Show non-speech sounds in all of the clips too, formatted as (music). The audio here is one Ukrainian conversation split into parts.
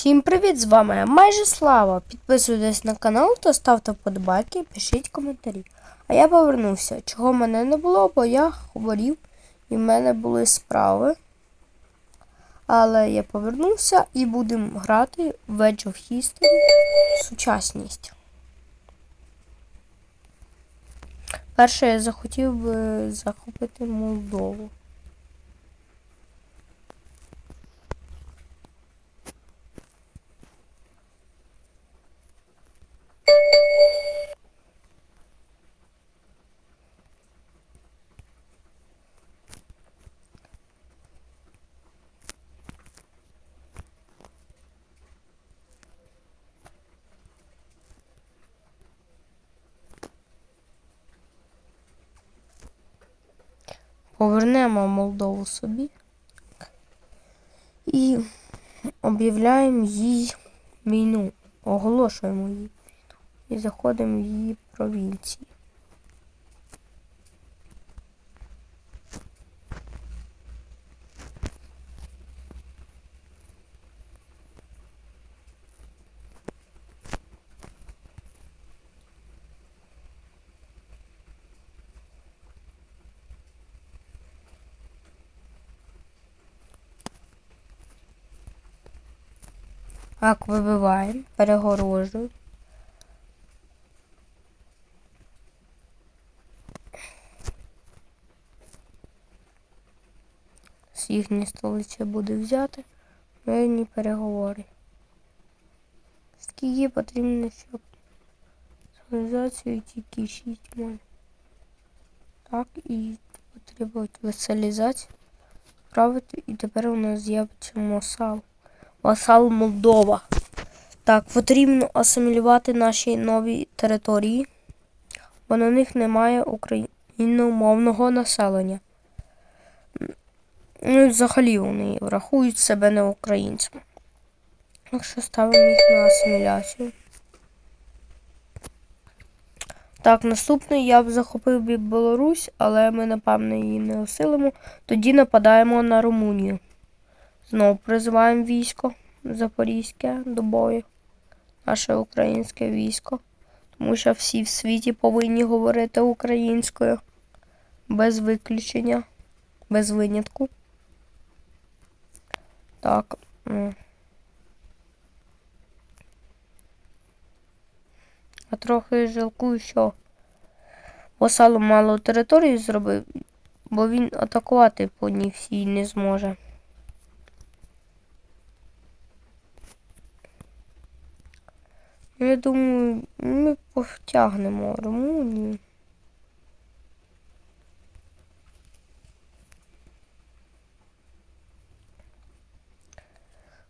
Всім привіт! З вами майже слава. Підписуйтесь на канал та ставте вподобайки, пишіть коментарі. А я повернувся. Чого мене не було, бо я хворів і в мене були справи. Але я повернувся і будемо грати в Edge of History сучасність. Перше я захотів би захопити Молдову. Повернемо Молдову собі і об'являємо їй війну, оголошуємо її і заходимо в її провінції. Так, вибиваємо, перегорожуємо. З їхньої столиці буде взяти мирні переговори. Скільки потрібно, щоб цивілізацію тільки 6 мон. Так, і потрібно веселізацію правити, і тепер у нас з'явиться Мосал. Васал Молдова. Так, потрібно асимілювати наші нові території, бо на них немає україномовного населення. Ну взагалі вони рахують себе не українцями. Так що ставимо їх на асиміляцію. Так, наступний я б захопив Білорусь, але ми, напевно, її не осилимо. Тоді нападаємо на Румунію. Знову призиваємо військо Запорізьке до бою. Наше українське військо. Тому що всі в світі повинні говорити українською. Без виключення, без винятку. Так. А трохи жалкую, що Осало мало території зробив, бо він атакувати по ній всій не зможе. Я думаю, ми потягнемо Румунію.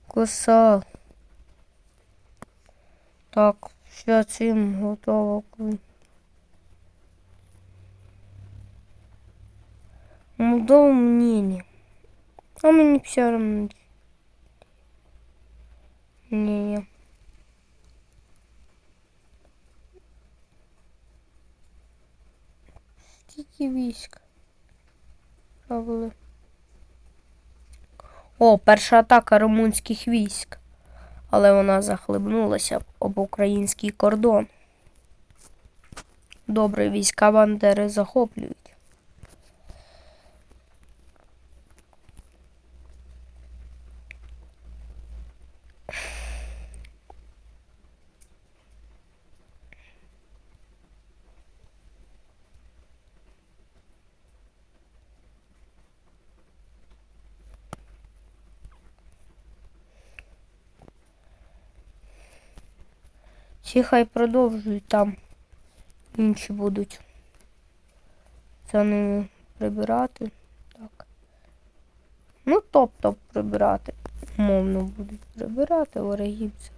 Коса. Так, все цим готово. Молдову мені ні. А мені все равно. Ні, ні. Скільки військ? Правили. О, перша атака румунських військ. Але вона захлебнулася об український кордон. Добре, війська Бандери захоплюють. Ці хай продовжують там. Інші будуть. Це не прибирати. Так. Ну, топ-топ прибирати. Умовно будуть прибирати ворогів. це.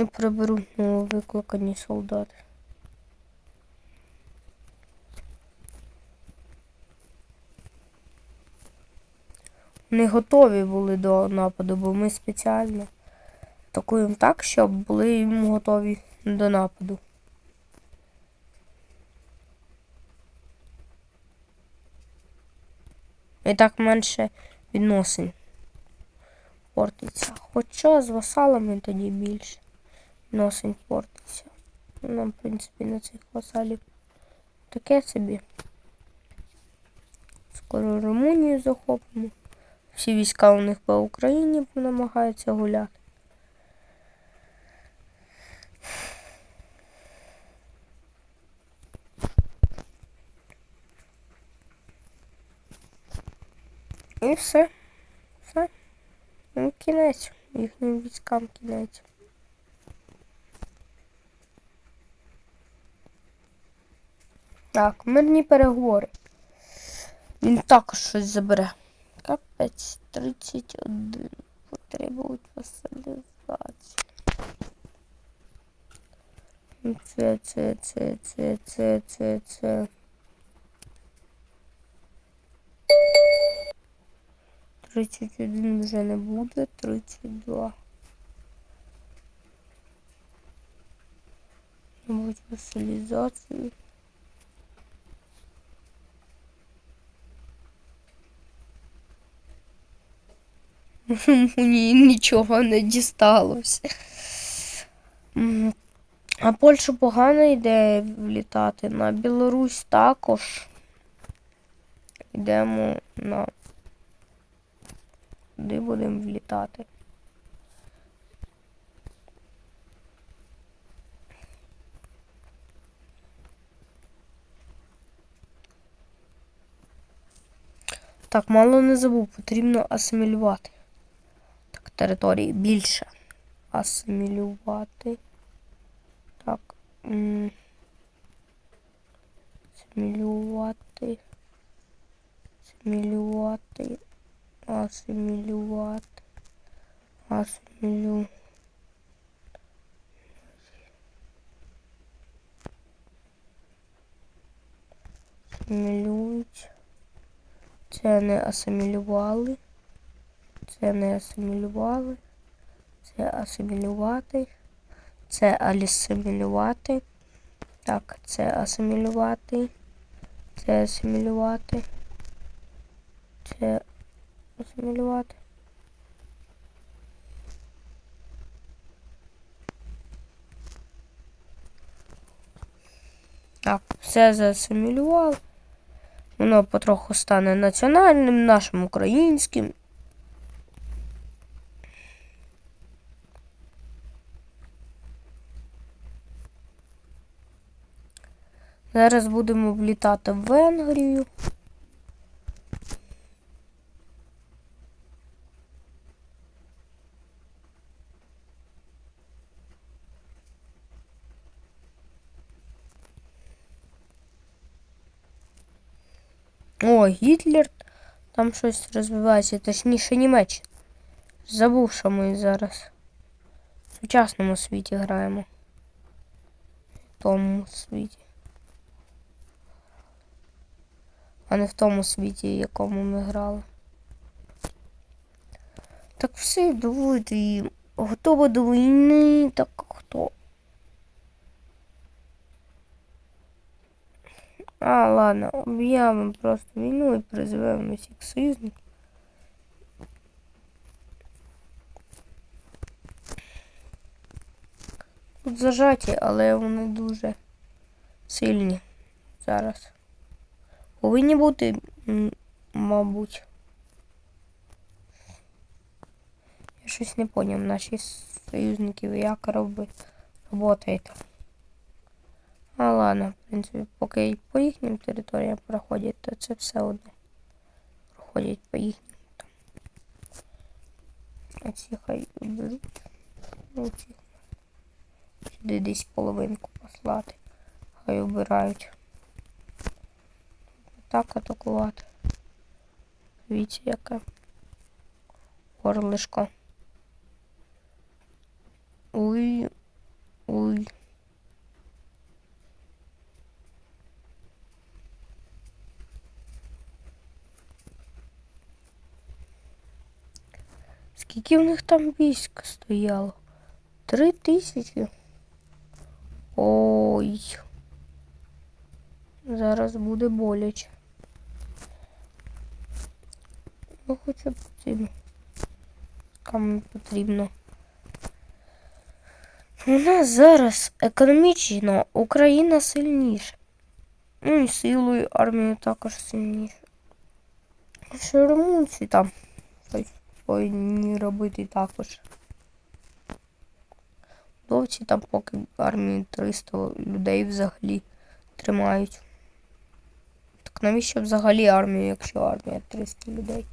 І приберуть нововикликані солдати. Не готові були до нападу, бо ми спеціально атакуємо так, щоб були їм готові до нападу. І так менше відносин портиться. Хоча з васалами тоді більше відносин портиться. Нам, в принципі, на цих васалів таке собі. Скоро Румунію захопимо. Всі війська у них по Україні намагаються гуляти. І все. Все. Ну, кінець. Їхнім військам кінець. Так, мирні переговори. Він також щось забере. Капець 31. Потребують васалізації. Це, це, це, це, це, це, це. Тридцять один вже не буде, тридцять два. Мабуть, васалізацію. (laughs) Мені нічого не дісталося. А Польща погана ідея влітати. На Білорусь також. Йдемо на. Куди будемо влітати? Так, мало не забув, потрібно асимілювати. Території більше. Асимілювати. Так. Асимілювати. Асимілювати. Асимілювати. Асимілю. Асимілюють. Це не асимілювали. Це не асимілювали. Це асимілювати. Це алісимілювати. Так, це асимілювати. Це асимілювати. Це асимілювати. Так, все заасимілював. Воно потроху стане національним, нашим українським. Зараз будемо влітати в Венгрію. О, Гітлер. Там щось розвивається, точніше Німеччина. Забув, що ми зараз в сучасному світі граємо. В тому світі. А не в тому світі, в якому ми грали. Так все, давайте. і Готова до війни. Так хто? А, ладно, об'явимо просто війну і призиваємо всіх союзників. Тут зажаті, але вони дуже сильні зараз. Повинні бути, мабуть. Я щось не поняв, наші союзники як роби, работають. А ладно, в принципі, поки по їхнім територіям проходять, то це все одно. Проходять по їхнім там. А ці хай беруть. Ну. Сюди десь половинку послати. Хай обирають. Так атакувати. Дивіться, яке горлишко. Ой, ой. Скільки в них там військ стояло? Три тисячі? Ой. Зараз буде боляче. Ну, хоча б цим. Кому потрібно. У нас зараз економічно Україна сильніша. Ну і силою армії також сильніша. Що там повинні робити також. Довці там поки армії 300 людей взагалі тримають. Так навіщо взагалі армію, якщо армія 300 людей?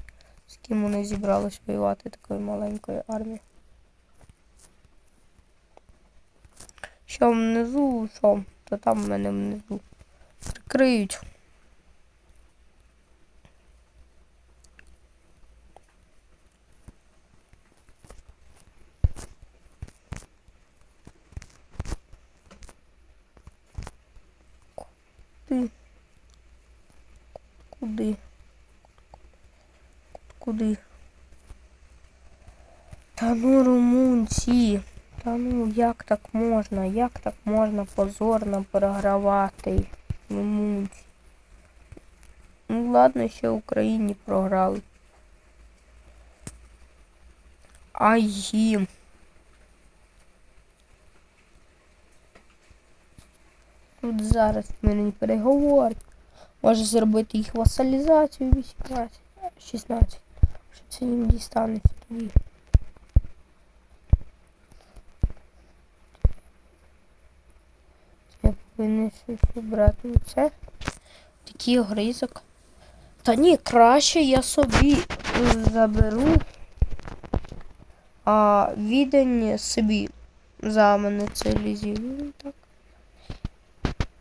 З ким вони зібрались воювати такою маленькою армією? Що внизу, що? То там в мене внизу. Прикриють. Куди? Куди? Куди? Та ну, румунці. Та ну, як так можна? Як так можна позорно програвати? Румунці. Ну ладно, ще Україні програли. А їм. Тут зараз мені переговор. Може зробити їх васалізацію 18, 16. Це їм дістанеться тоді. Я повинен щось обрати оце. Такий огризок. Та ні, краще я собі е, заберу. А відень собі за мене цивілізую. Так.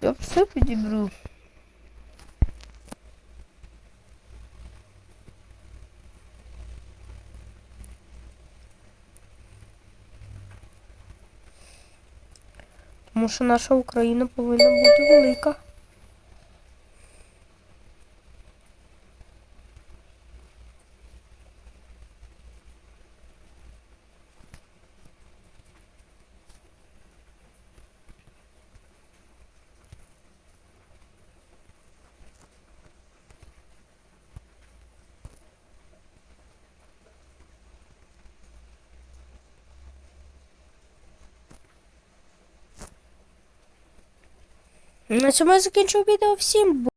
Я все підібру. Тому що наша Україна повинна бути велика. На цьому я закінчу відео. Всім